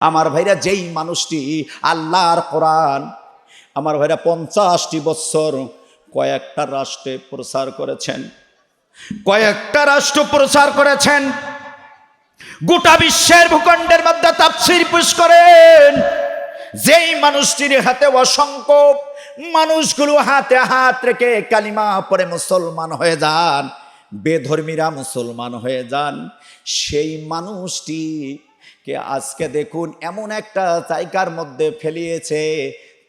আমার ভাইরা যেই মানুষটি আল্লাহর কোরআন, আমার ভাইরা পঞ্চাশটি বছর কয়েকটা রাষ্ট্রে প্রচার করেছেন। কয়েকটা রাষ্ট্র প্রচার করেছেন। গোটা বিশ্বের ভূখণ্ডের মধ্যে তাপসির পুশ করেন। যেই মানুষটির হাতে অসংখ্য মানুষগুলো হাতে হাত রেখে কালিমা পরে মুসলমান হয়ে যান, বেধর্মীরা মুসলমান হয়ে যান, সেই মানুষটি কে আজকে দেখুন এমন একটা জায়গার মধ্যে ফেলিয়েছে।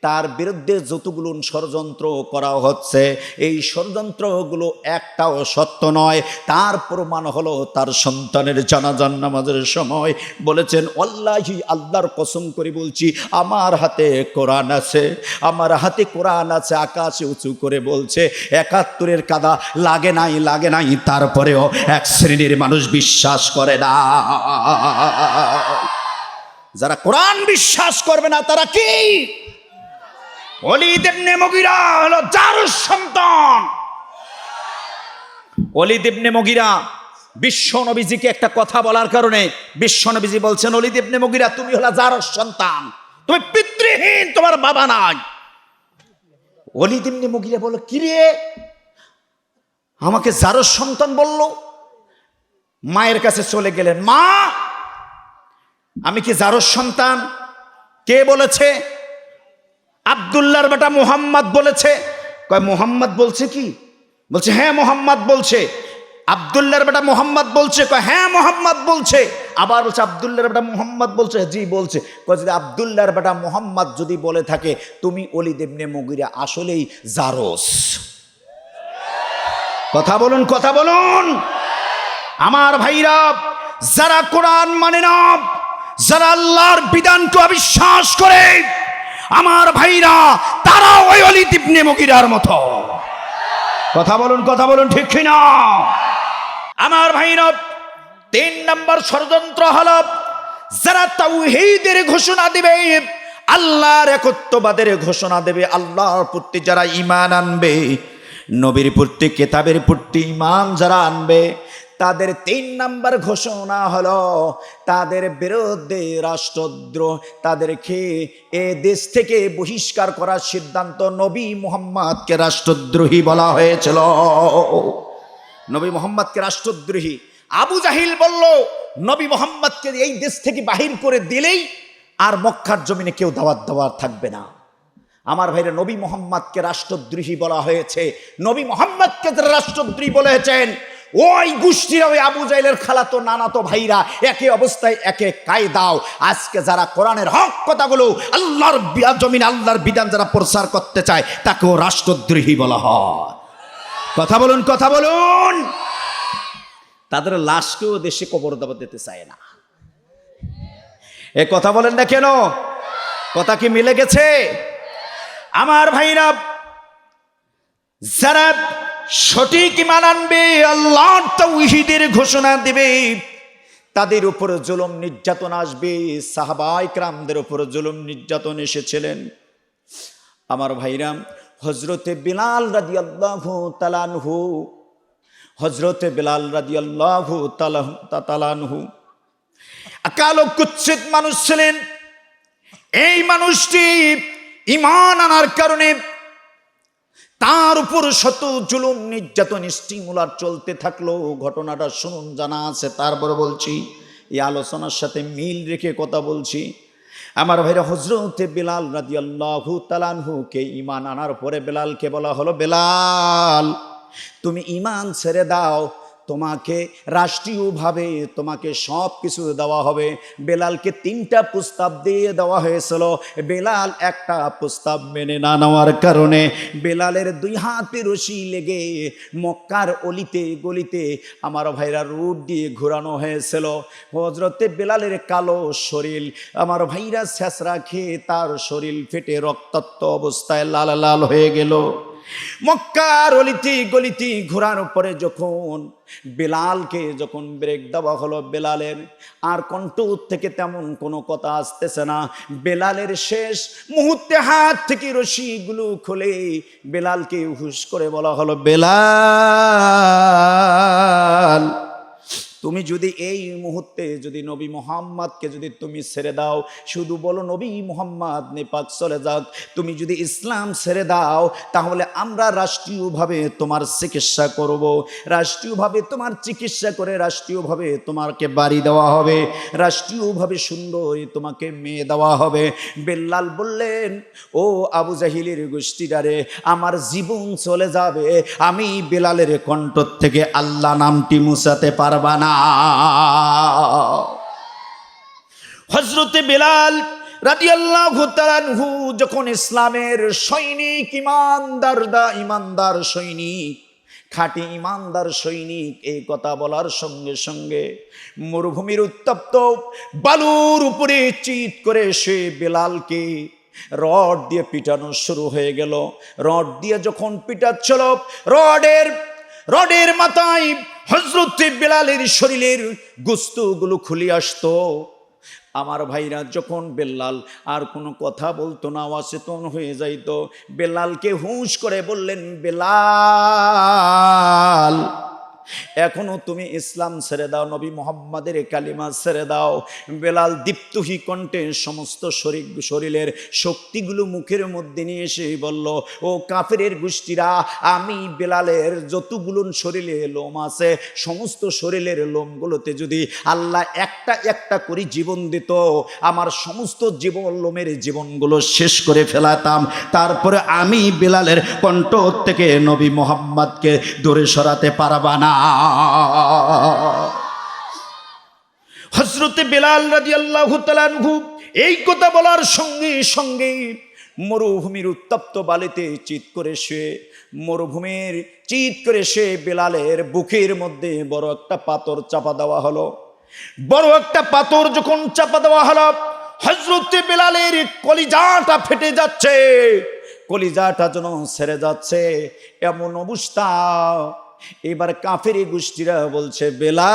তার বিরুদ্ধে যতগুলো ষড়যন্ত্র করা হচ্ছে, এই ষড়যন্ত্রগুলো একটাও সত্য নয়। তার প্রমাণ হলো তার সন্তানের জানাজান নামাজের সময় বলেছেন অল্লাহি আল্লাহর কসম করে বলছি, আমার হাতে কোরআন আছে, আমার হাতে কোরআন আছে, আকাশে উঁচু করে বলছে, একাত্তরের কাদা লাগে নাই লাগে নাই, তারপরেও এক শ্রেণির মানুষ বিশ্বাস করে না। যারা কোরআন বিশ্বাস করবে না, তারা কি? অলিদ ইবনে মগিরা হলো জারুর সন্তান। অলিদ ইবনে মগিরা, বিশ্ব নবীজিকে একটা কথা বলার কারণে বিশ্ব নবীজি বলছেন অলিদ ইবনে মগিরা, তুমি হলো জারুর সন্তান। তুমি পিতৃহীন, তোমার বাবা নাই। অলিদ ইবনে মগিরা বলো কি রে? আমাকে জারুর সন্তান বলল? মায়ের কাছে চলে গেলেন। মা, আমি কি জারুর সন্তান? কে বলেছে? আবদুল্লার বেটা মোহাম্মদ বলেছে। কয়, মোহাম্মদ বলছে কি? বলছে হ্যাঁ মোহাম্মদ বলছে। আবদুল্লার বেটা মোহাম্মদ বলছে, কয় হ্যাঁ মোহাম্মদ বলছে। আবার বলছে আবদুল্লার বেটা মোহাম্মদ বলছে জি বলছে। কয়, যদি আবদুল্লার বেটা মোহাম্মদ যদি বলে থাকে, তুমি অলি দেবনে মগিরা আসলেই জারস। কথা বলুন কথা বলুন। আমার ভাইরা, যারা কোরআন মানে না, যারা আল্লাহর বিধানকে অবিশ্বাস করে আমার ভাইরা, তারা ওই অলি তিপনে মকিরার মতো। কথা বলুন কথা বলুন, ঠিক কিনা আমার ভাইরা, তিন নম্বর ষড়যন্ত্র হল, যারা তাওহীদের ঘোষণা দিবে, আল্লাহর একত্ববাদের ঘোষণা দেবে, আল্লাহর প্রতি যারা ইমান আনবে, নবীর প্রতি, কেতাবের প্রতি ইমান যারা আনবে তাদের তিন নাম্বার ঘোষণা হলো, তাদের বিরুদ্ধে রাষ্ট্রদ্রোহ, তাদেরকে এ দেশ থেকে বহিষ্কার করার সিদ্ধান্ত নবী মোহাম্মদকে রাষ্ট্রদ্রোহী বলা হয়েছিল। নবী মোহাম্মদকে রাষ্ট্রদ্রোহী। আবু জাহিল বলল, নবী মোহাম্মদকে এই দেশ থেকে বাহির করে দিলেই আর মক্কার জমিনে কেউ দাওয়াত দেওয়ার থাকবে না। আমার ভাইরা, নবী মোহাম্মদকে রাষ্ট্রদ্রোহী বলা হয়েছে। নবী মোহাম্মদকে রাষ্ট্রদ্রোহী বলেছেন ওই গোষ্ঠীর ওই আবু জাইলের খালাতো নানাতো ভাইরা, একে অবস্থায় একে কায়দাও। আজকে যারা কোরআনের হক কথাগুলো আল্লাহর জমিন আল্লাহর বিধান যারা প্রচার করতে চায়, তাকেও রাষ্ট্রদ্রোহী বলা হয়। কথা বলুন কথা বলুন। তাদের লাশকেও দেশে কবর দাবা দিতে চায় না। এ কথা বলেন না কেন? কথা কি মিলে গেছে? আমার ভাইরা, যারা সঠিক ইমান আনবে আল্লাহ তাওহীদের ঘোষণা দেবে। তাদের উপর জুলুম নির্যাতন আসবে সাহাবাই ক্রামদের উপর জুলুম নির্যাতন এসেছিলেন। আমার ভাইরাম হজরতে বিলাল রাদি আল্লাহ তালানহু হজরতে বিলাল রাদি আল্লাহ তালানহু কালো কুচ্ছিত মানুষ ছিলেন। এই মানুষটি ইমান আনার কারণে তার উপর শত জুলুম, নির্যাতন, স্টিমুলার চলতে থাকল। ঘটনাটা শুনুন, জানা আছে। তারপর বলছি, এই আলোচনার সাথে মিল রেখে কথা বলছি। আমার ভাইরা হজরতে বেলাল রাজি আল্লাহু তালানহুকে ইমান আনার পরে বেলালকে বলা হলো, বেলাল, তুমি ইমান ছেড়ে দাও। তোমাকে রাষ্ট্রীয়ভাবে তোমাকে সব কিছু দেওয়া হবে। বেলালকে তিনটা প্রস্তাব দিয়ে দেওয়া হয়েছিল। বেলাল একটা প্রস্তাব মেনে না নেওয়ার কারণে বেলালের দুই হাতে রশি লেগে মক্কার অলিতে গলিতে আমার ভাইরা রুট দিয়ে ঘোরানো হয়েছিল। হজরতে বেলালের কালো শরীর, আমার ভাইরা শেষরা খেয়ে তার শরীর ফেটে রক্তাক্ত অবস্থায় লাল লাল হয়ে গেল। মক্কার অলিতি গলিতি ঘোরার উপরে যখন বেলালকে যখন ব্রেক দেওয়া হলো বেলালের, আর কণ্ঠ থেকে তেমন কোনো কথা আসতেছে না। বেলালের শেষ মুহূর্তে হাত থেকে রশিগুলো খুলে বেলালকে হুশ করে বলা হলো, বেলাল! তুমি যদি এই মুহূর্তে যদি নবী মোহাম্মদকে যদি তুমি ছেড়ে দাও, শুধু বলো নবী মোহাম্মদ, নেপাক চলে যাক। তুমি যদি ইসলাম ছেড়ে দাও, তাহলে আমরা রাষ্ট্রীয়ভাবে তোমার চিকিৎসা করব। রাষ্ট্রীয়ভাবে তোমার চিকিৎসা করে রাষ্ট্রীয়ভাবে তোমাকে বাড়ি দেওয়া হবে। রাষ্ট্রীয়ভাবে সুন্দরী তোমাকে মেয়ে দেওয়া হবে। বেল্লাল বললেন, ও আবু জাহিলের গোষ্ঠীটারে আমার জীবন চলে যাবে। আমি বেলালের কণ্ঠ থেকে আল্লাহ নামটি মুছাতে পারবা না। হজরতে বেলাল রাদিয়াল্লাহু তাআলাহু যখন ইসলামের সৈনিক, ইমানদার দা, ইমানদার সৈনিক, খাঁটি ইমানদার সৈনিক, এই কথা বলার সঙ্গে সঙ্গে মরুভূমির উত্তপ্ত বালুর উপরে চিৎ করে সে বেলালকে রড দিয়ে পিটানো শুরু হয়ে গেল। রড দিয়ে যখন পিটাচ্ছিল, রডের রডের মাথায় হজরত বেলালের শরীরের গুস্তুগুলো খুলে আসতো। আমার ভাইরা যখন বেল্লাল আর কোনো কথা বলতো না, অচেতন হয়ে যাইত। বেলালকে হুঁশ করে বললেন, বেলাল এখনও তুমি ইসলাম ছেড়ে দাও, নবী মোহাম্মদের কালিমা ছেড়ে দাও। বেলাল দীপ্তহি কণ্ঠে সমস্ত শরীর, শরীরের শক্তিগুলো মুখের মধ্যে নিয়ে এসে বলল, ও কাফেরের গোষ্ঠীরা, আমি বেলালের যতগুলো শরীরে লোম আছে, সমস্ত শরীরের লোমগুলোতে যদি আল্লাহ একটা একটা করে জীবন দিত, আমার সমস্ত জীবন, লোমের জীবনগুলো শেষ করে ফেলাতাম। তারপরে আমি বেলালের কণ্ঠ থেকে নবী মোহাম্মদকে দূরে সরাতে পারবা না। হজরতে বেলাল রাজি আল্লাহ তালানহু এই কথা বলার সঙ্গে সঙ্গে মরুভূমির উত্তপ্ত বালিতে চিৎ করে সে মরুভূমির চিৎ করে সে বেলালের বুকের মধ্যে বড় একটা পাথর চাপা দেওয়া হলো। বড় একটা পাথর যখন চাপা দেওয়া হলো হজরতে বেলালের কলিজাটা ফেটে যাচ্ছে। কলিজাটা যেন ছেড়ে যাচ্ছে, এমন অবস্থা এবার কাফের গোষ্ঠীরা বলছে বেলা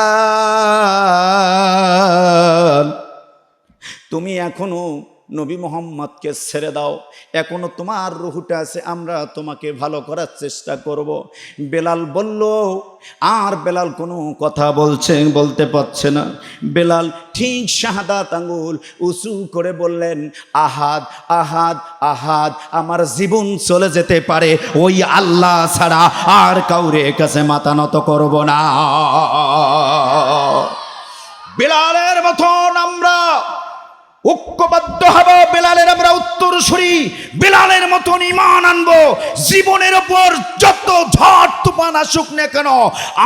তুমি এখনও নবী মোহাম্মদকে ছেড়ে দাও। এখনও তোমার রুহুটা আছে, আমরা তোমাকে ভালো করার চেষ্টা করব। বেলাল বলল, আর বেলাল কোনো কথা বলছে, বলতে পারছে না। বেলাল ঠিক শাহাদাত আঙ্গুল উঁচু করে বললেন, আহাদ আহাদ আহাদ, আমার জীবন চলে যেতে পারে, ওই আল্লাহ ছাড়া আর কাউরে কাছে মাথা নত করব না। বেলালের মতন আমরা ঐক্যবদ্ধ হব, বেলালের আমরা উত্তর সরি বেলালের মতন ইমান আনব। জীবনের ওপর যত ঝড় তুফান আসুক না কেন,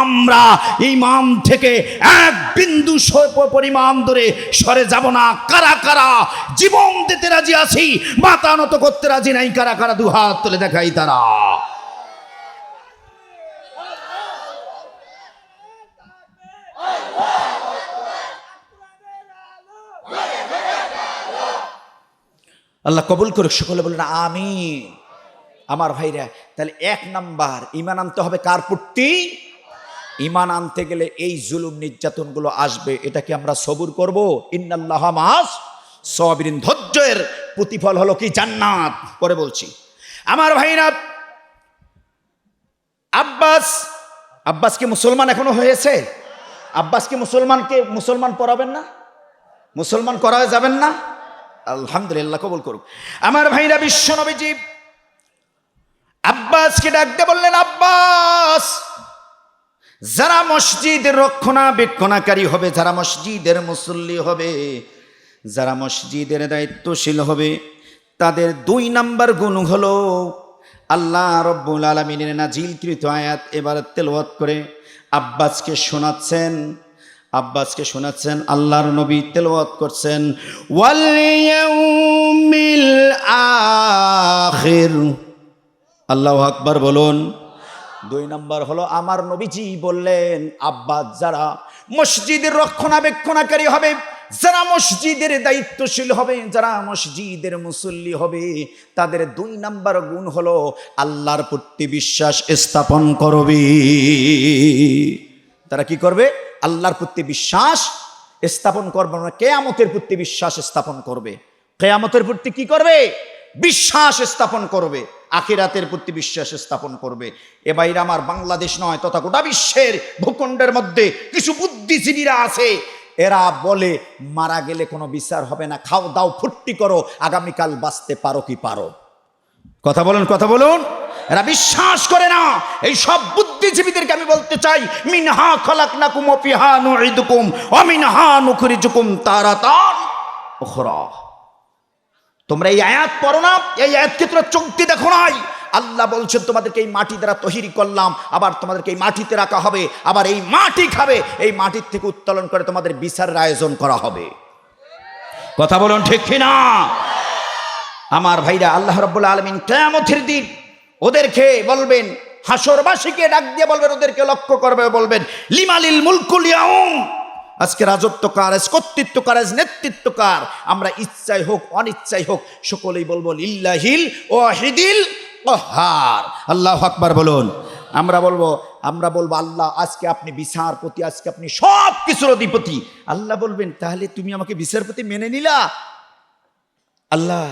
আমরা ইমান থেকে এক বিন্দু পরিমাণ ধরে সরে যাব না। কারা কারা জীবন দিতে রাজি আছি, মাথা নত করতে রাজি নাই, কারা কারা দু হাত তুলে দেখাই তারা। আল্লাহ কবুল করুক, সকলে বলেন আমি আমার ভাইরা, তাহলে এক নাম্বার ইমান আনতে হবে কার প্রতি? ইমান আনতে গেলে এই জুলুম নির্যাতনগুলো আসবে, এটা কি আমরা সবুর করব? ইন্নাল্লাহ মাস ধৈর্যের প্রতিফল হলো কি? জান্নাত। পরে বলছি। আমার ভাইরা, আব্বাস আব্বাস কি মুসলমান এখনও হয়েছে? আব্বাস কি মুসলমানকে, মুসলমান পড়াবেন না? মুসলমান করা যাবেন না? আলহামদুলিল্লাহ কবুল করুক। আমার ভাইরা বিশ্ব নবীজি আব্বাসকে ডাকতে বললেন, আব্বাস, যারা মসজিদের রক্ষণাবেক্ষণাকারী হবে, যারা মসজিদের মুসল্লি হবে, যারা মসজিদের দায়িত্বশীল হবে, তাদের দুই নাম্বার গুণ হলো আল্লাহ রব্বুল আলমিনের নাজিলকৃত আয়াত এবার তেলওয়াত করে আব্বাসকে শোনাচ্ছেন আব্বাসকে শোনাচ্ছেন, আল্লাহর নবী তেলওয়াত করছেন আল্লাহ আকবার বলুন। দুই নম্বর হলো, আমার নবীজি বললেন, আব্বাস যারা মসজিদের রক্ষণাবেক্ষণাকারী হবে, যারা মসজিদের দায়িত্বশীল হবে, যারা মসজিদের মুসল্লি হবে, তাদের দুই নাম্বার গুণ হলো, আল্লাহর প্রতি বিশ্বাস স্থাপন করবে। তারা কি করবে? আল্লাহর প্রতি বিশ্বাস স্থাপন করবে না, কেয়ামতের প্রতি বিশ্বাস স্থাপন করবে। কেয়ামতের প্রতি কি করবে? বিশ্বাস স্থাপন করবে, আখিরাতের প্রতি বিশ্বাস স্থাপন করবে। এ বাইরে আমার বাংলাদেশ নয় তথা গোটা বিশ্বের ভূখণ্ডের মধ্যে কিছু বুদ্ধিজীবীরা আছে। এরা বলে, মারা গেলে কোনো বিচার হবে না, খাও দাও, ফুর্তি করো, আগামীকাল বাঁচতে পারো কি পারো? কথা বলুন কথা বলুন। এরা বিশ্বাস করে না, এই সব বুদ্ধিজীবীদেরকে আমি বলতে চাই, মিনহা খলাক না কুম অপিহা নুকুম অমিনহা নুখরি জুকুম তারাতান ওখরা তোমরা এই আয়াত পড়ো না, এই আয়াতকে তোমরা দিয়ে দেখো নাই। আল্লাহ বলছেন, তোমাদেরকে এই মাটি দ্বারা তহিরি করলাম, আবার তোমাদেরকে এই মাটিতে রাখা হবে, আবার এই মাটি খাবে, এই মাটির থেকে উত্তোলন করে তোমাদের বিচারের আয়োজন করা হবে। কথা বলুন ঠিক কিনা? আমার ভাইরা, আল্লাহ রব্বুল আলমিন কেয়ামতের দিন ওদেরকে বলবেন হাসরবাসীকে ডাক দিয়ে বলবেন, ওদেরকে লক্ষ্য করবে, বলবেন, লিমালিল মুলকুলিয়াউম আজকে রাজত্ব কার কর্তৃত্ব কার নেতৃত্ব কার? আমরা ইচ্ছাই হোক, অনিচ্ছাই হোক, সকলেই বলব, লিল্লাহিল ওয়াহিদিল ওহার আল্লাহ আকবার বলুন। আমরা বলব আমরা বলব, আল্লাহ, আজকে আপনি বিচারপতি, আজকে আপনি সব কিছুর অধিপতি। আল্লাহ বলবেন, তাহলে তুমি আমাকে বিচারপতি মেনে নিলা? আল্লাহ,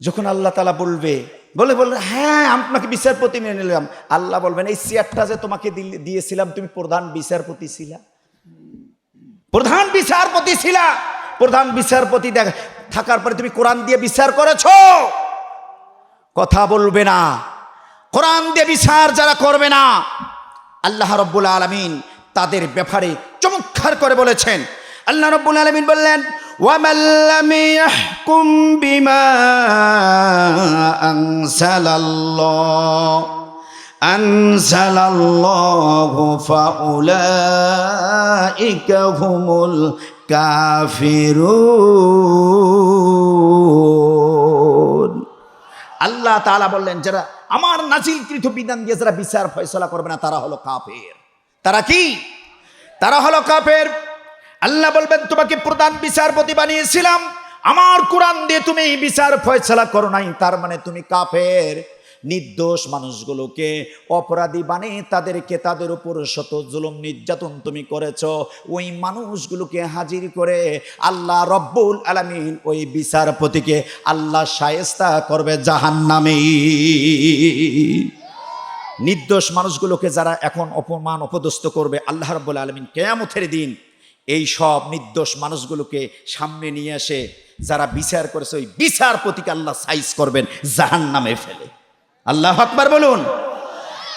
যখন আল্লাহ তালা বলবে বলে বলবে হ্যাঁ আপনাকে বিচারপতি মেনে নিলাম। আল্লাহ বলবেন, এই চেয়ারটা যে তোমাকে দিয়েছিলাম, তুমি প্রধান বিচারপতি ছিলা। প্রধান বিচারপতি ছিলা। প্রধান বিচারপতি দেখ, থাকার পরে তুমি কোরআন দিয়ে বিচার করেছ। কথা বলবে না। কোরআন দিয়ে বিচার যারা করবে না, আল্লাহ রব্বুল আলমিন তাদের ব্যাপারে চমৎকার করে বলেছেন। আল্লাহ রব্বুল আলমিন বললেন وَمَنْ لَمْ يَحْكُمْ بِمَا أَنزَلَ اللَّهُ أنزل الله فأولئك هم الكافرون আল্লাহ তাআলা বললেন যারা আমার নাজিলকৃত বিধান দিয়ে যারা বিচার ফয়সলা করবে না তারা হলো কাফের তারা কি তারা হলো কাফের আল্লাহ বলবেন, তোমাকে প্রধান বিচারপতি বানিয়েছিলাম। আমার কোরআন দিয়ে তুমি এই বিচার ফয়সলা করো নাই। তার মানে তুমি কাফের। নির্দোষ মানুষগুলোকে অপরাধী বানিয়ে তাদেরকে তাদের উপর শত জুলুম নির্যাতন তুমি করেছ। ওই মানুষগুলোকে হাজির করে আল্লাহ রব্বুল আলামিন ওই বিচারপতিকে আল্লাহ শায়েস্তা করবে জাহান্নামে। নির্দোষ মানুষগুলোকে যারা এখন অপমান, অপদস্থ করবে, আল্লাহ রব্বুল আলমিন কেয়ামতের দিন এই সব নির্দোষ মানুষগুলোকে সামনে নিয়ে আসে যারা বিচার করেছে, ওই বিচার বিচারপতিকে আল্লাহ সাইজ করবেন জাহান নামে ফেলে। আল্লাহ আকবার বলুন।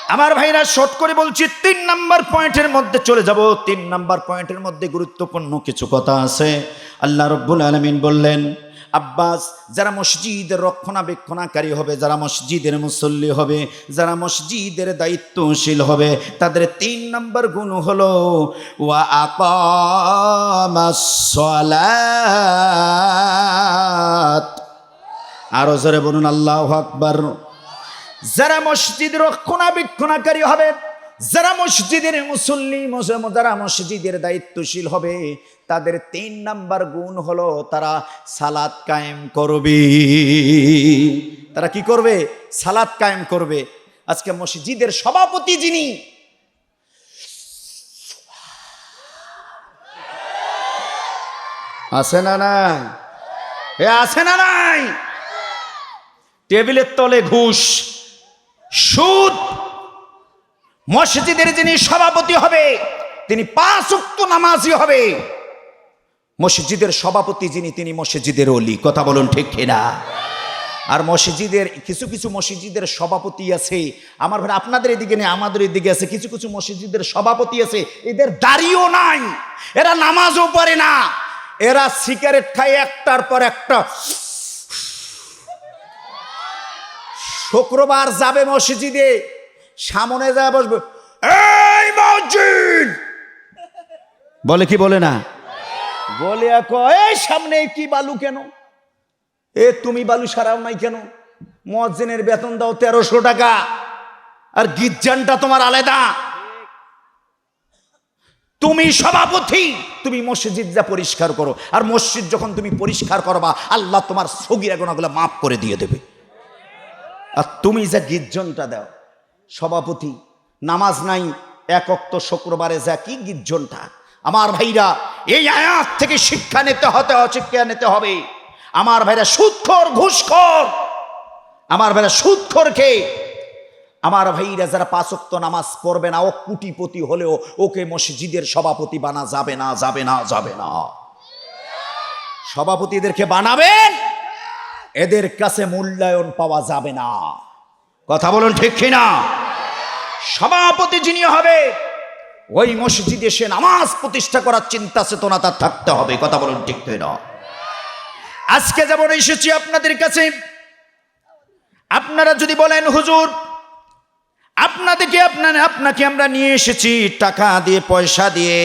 আমার ভাইরা, শর্ট করে বলছি, তিন নাম্বার পয়েন্টের মধ্যে চলে যাব। তিন নাম্বার পয়েন্টের মধ্যে গুরুত্বপূর্ণ কিছু কথা আছে। আল্লাহ রব্বুল আলমিন বললেন আব্বাস, যারা মসজিদের রক্ষণাবেক্ষণাকারী হবে, যারা মসজিদের মুসল্লি হবে, যারা মসজিদের দায়িত্বশীল হবে, তাদের তিন নম্বর গুণ হলো, ওয়া আরও জোরে বলুন, আল্লাহ আকবার। যারা মসজিদ রক্ষণাবেক্ষণাকারী হবে যারা মসজিদের মুসল্লি যারা মসজিদের দায়িত্বশীল হবে, তাদের তিন নাম্বার গুণ হলো তারা সালাত কায়েম করবে। তারা কি করবে? সালাত কায়েম করবে। আজকে মসজিদের সভাপতি যিনি, আছে না নাই? এ আছে না নাই? টেবিলের তলে ঘুষ, সুদ মসজিদের যিনি সভাপতি হবে, তিনি পাঁচ উক্ত নামাজি হবে। মসজিদের সভাপতি যিনি, তিনি মসজিদের অলি কথা বলুন ঠিক কিনা? আর মসজিদের, কিছু কিছু মসজিদের সভাপতি আছে। আমার ভাই, আপনাদের এদিকে নেই, আমাদের এদিকে আছে। কিছু কিছু মসজিদের সভাপতি আছে, এদের দাড়িও নাই। এরা নামাজও পড়ে না। এরা সিগারেট খায় একটার পর একটা। শুক্রবার যাবে মসজিদে। সামনে যা বসবে। এই মসজিদ! বলে কি বলে না? বলে এই সামনে কি বালু কেন? এ তুমি বালু সারাও নাই কেন? মসজিদের বেতন দাও তেরোশো টাকা। আর গির্জানটা তোমার আলাদা। তুমি সভাপতি তুমি মসজিদ যা পরিষ্কার করো। আর মসজিদ যখন তুমি পরিষ্কার করবা আল্লাহ তোমার সগিরা গোনাগুলো মাফ করে দিয়ে দেবে। আর তুমি যা গির্জনটা দাও সভাপতি, নামাজ নাই একক তো শুক্রবারে যা কি গির্জনটা। আমার ভাইরা, এই আয়াত থেকে শিক্ষা নিতে হতে শিক্ষা নিতে হবে। আমার ভাইরা, সুৎখর, ঘুষখর। আমার ভাইরা, সুৎখর খেয়ে আমার ভাইরা, যারা পাঁচক্ত নামাজ পড়বে না, ও কুটিপতি হলেও ওকে মসজিদের সভাপতি বানা যাবে না যাবে না যাবে না। সভাপতিদেরকে বানাবেন, এদের কাছে মূল্যায়ন পাওয়া যাবে না। কথা বলুন ঠিক কিনা? সভাপতি যিনি হবে, ওই মসজিদে সে নামাজ প্রতিষ্ঠা করার চিন্তা চেতনা তার থাকতে হবে, কথা বলুন ঠিক কিনা? আজকে যেমন এসেছি আপনাদের কাছে, আপনারা যদি বলেন, হুজুর, আপনাদেরকে আপনার, আপনাকে আমরা নিয়ে এসেছি, টাকা দিয়ে, পয়সা দিয়ে,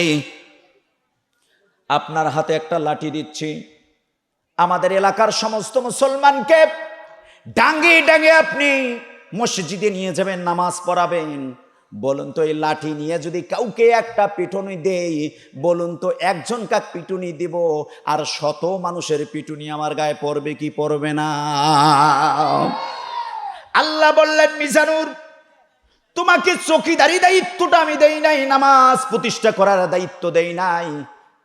আপনার হাতে একটা লাঠি দিচ্ছি, আমাদের এলাকার সমস্ত মুসলমানকে ডাঙ্গে ডাঙ্গে আপনি মসজিদে নিয়ে যাবেন, নামাজ পড়াবেন। বলুন তো, এই লাঠি নিয়ে যদি কাউকে একটা পিটুনি দেই, বলুন তো, একজন কাক পিটুনি দিব, আর শত মানুষের পিটুনি আমার গায়ে পড়বে কি পড়বে না? আল্লাহ বললেন, মিজানুর, তোমাকে চকিদারি দায়িত্বটা আমি দেই নাই, নামাজ প্রতিষ্ঠা করার দায়িত্ব দেই নাই।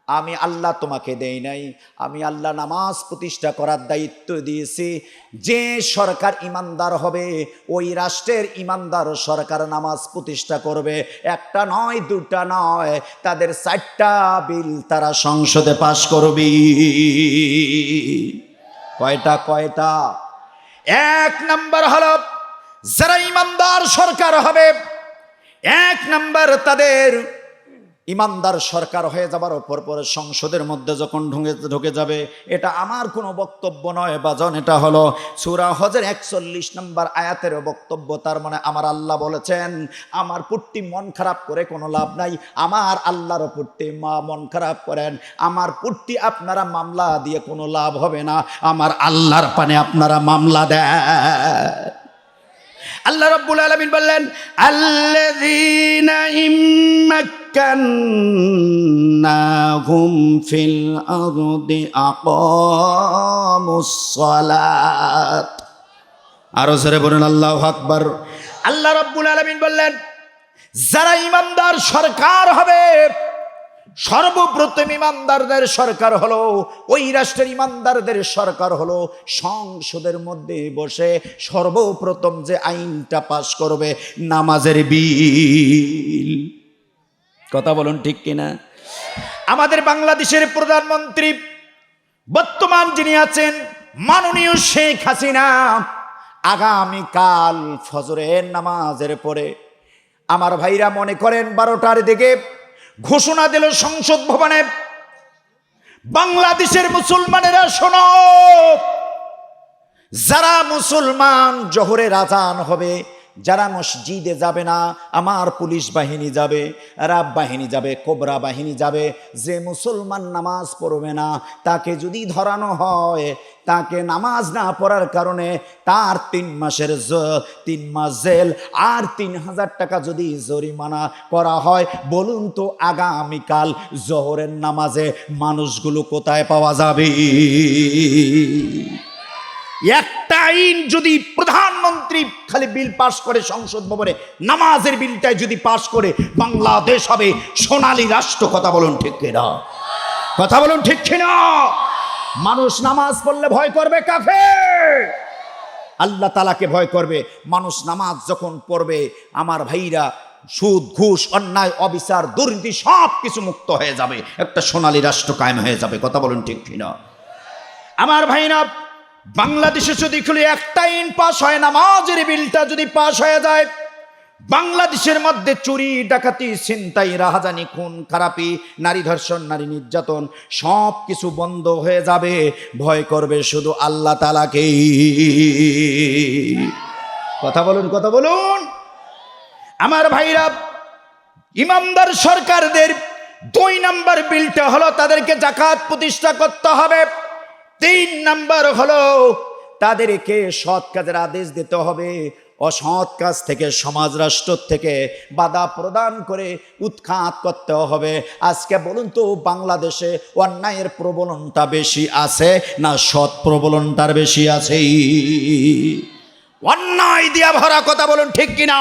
আমি আল্লাহ তোমাকে দেই নাই। আমি আল্লাহ নামাজ প্রতিষ্ঠা করার দায়িত্ব দিয়েছি। যে সরকার ইমানদার হবে, ওই রাষ্ট্রের ইমানদার সরকার নামাজ প্রতিষ্ঠা করবে। একটা নয়, দুটা নয়, তাদের চারটা বিল তারা সংসদে পাশ করবি। কয়টা কয়টা? এক নাম্বার হলো, যারা ইমানদার সরকার হবে, এক নাম্বার তাদের ইমানদার সরকার হয়ে যাবার পর পরে সংসদের মধ্যে যখন ঢুকে ঢুকে যাবে, এটা আমার কোনো বক্তব্য নয় বাজন, এটা হলো সুরা হজের একচল্লিশ নম্বর আয়াতের বক্তব্য। তার মানে আমার আল্লাহ বলেছেন, আমার পুট্টি মন খারাপ করে কোনো লাভ নাই। আমার আল্লাহর পুট্টি মা মন খারাপ করেন। আমার পুট্টি আপনারা মামলা দিয়ে কোনো লাভ হবে না। আমার আল্লাহর পানে আপনারা মামলা দেয় আল্লাহ রব্বুল আলমিন বললেন, আল্লাযীনা ইম্মাক্কান্নাহুম ফিল আরদি আকামুস সালাত আরও জোরে বলুন, আল্লাহু আকবার। আল্লাহ রব্বুল আলমিন বললেন, যারা ইমানদার সরকার হবে, সর্বপ্রথম ইমানদারদের সরকার হলো, ওই রাষ্ট্রের ইমানদারদের সরকার হলো, সংসদের মধ্যে বসে সর্বপ্রথম যে আইনটা পাশ করবে, নামাজের বিল। কথা বলুন ঠিক কিনা? আমাদের বাংলাদেশের প্রধানমন্ত্রী, বর্তমান যিনি আছেন, মাননীয় শেখ হাসিনা, আগামীকাল ফজরের নামাজের পরে আমার ভাইরা মনে করেন বারোটার দিকে ঘোষণা দিল সংসদ ভবনে, বাংলাদেশের মুসলমানেরা শোনো, যারা মুসলমান জোহরের আজান হবে যারা মসজিদে যাবে না, আমার পুলিশ বাহিনী যাবে, রাব বাহিনী যাবে, কোবরা বাহিনী যাবে, যে মুসলমান নামাজ পড়বে না, তাকে যদি ধরানো হয়, তাকে নামাজ না পড়ার কারণে তার তিন মাসের তিন মাস জেল, আর তিন হাজার টাকা যদি জরিমানা করা হয়, বলুন তো আগামীকাল জোহরের নামাজে মানুষগুলো কোথায় পাওয়া যাবে? একটা আইন যদি প্রধানমন্ত্রী খালি বিল পাশ করে সংসদ ভবনে, নামাজের বিলটাই যদি পাশ করে, বাংলাদেশ হবে সোনালী রাষ্ট্র, কথা বলুন ঠিক কিনা? কথা বলুন ঠিক কিনা? মানুষ নামাজ পড়লে ভয় করবে কাফে আল্লাহ তালাকে ভয় করবে। মানুষ নামাজ যখন পড়বে, আমার ভাইরা সুদ, ঘুষ, অন্যায়, অবিচার, দুর্নীতি সব কিছু মুক্ত হয়ে যাবে। একটা সোনালী রাষ্ট্র কায়েম হয়ে যাবে, কথা বলুন ঠিক কিনা? আমার ভাইরা বাংলাদেশে যদি খুলে একটা আইন পাশ হয়, নামাজের বিলটা যদি পাশ হয়ে যায়, বাংলাদেশের মধ্যে চুরি, ডাকাতি, ছিনতাই, রাহাজানি, খুন, খারাপি, নারী ধর্ষণ, নারী নির্যাতন, সব কিছু বন্ধ হয়ে যাবে। ভয় করবে শুধু আল্লাহ তালাকেই কথা বলুন কথা বলুন। আমার ভাইরা, ইমামদার সরকারদের দুই নাম্বার বিলটা হলো তাদেরকে জাকাত প্রতিষ্ঠা করতে হবে। তিন নাম্বার হলো, তাদেরকে সৎ কাজের আদেশ দিতে হবে। অসৎ কাজ থেকে সমাজ রাষ্ট্র থেকে বাধা প্রদান করে উৎখাত করতে হবে। আজকে বলুন তো, বাংলাদেশে অন্যায়ের প্রবলনটা বেশি আছে না সৎ প্রবলনটার বেশি আছে? অন্যায় দিয়া ভরা কথা বলুন, ঠিক কিনা?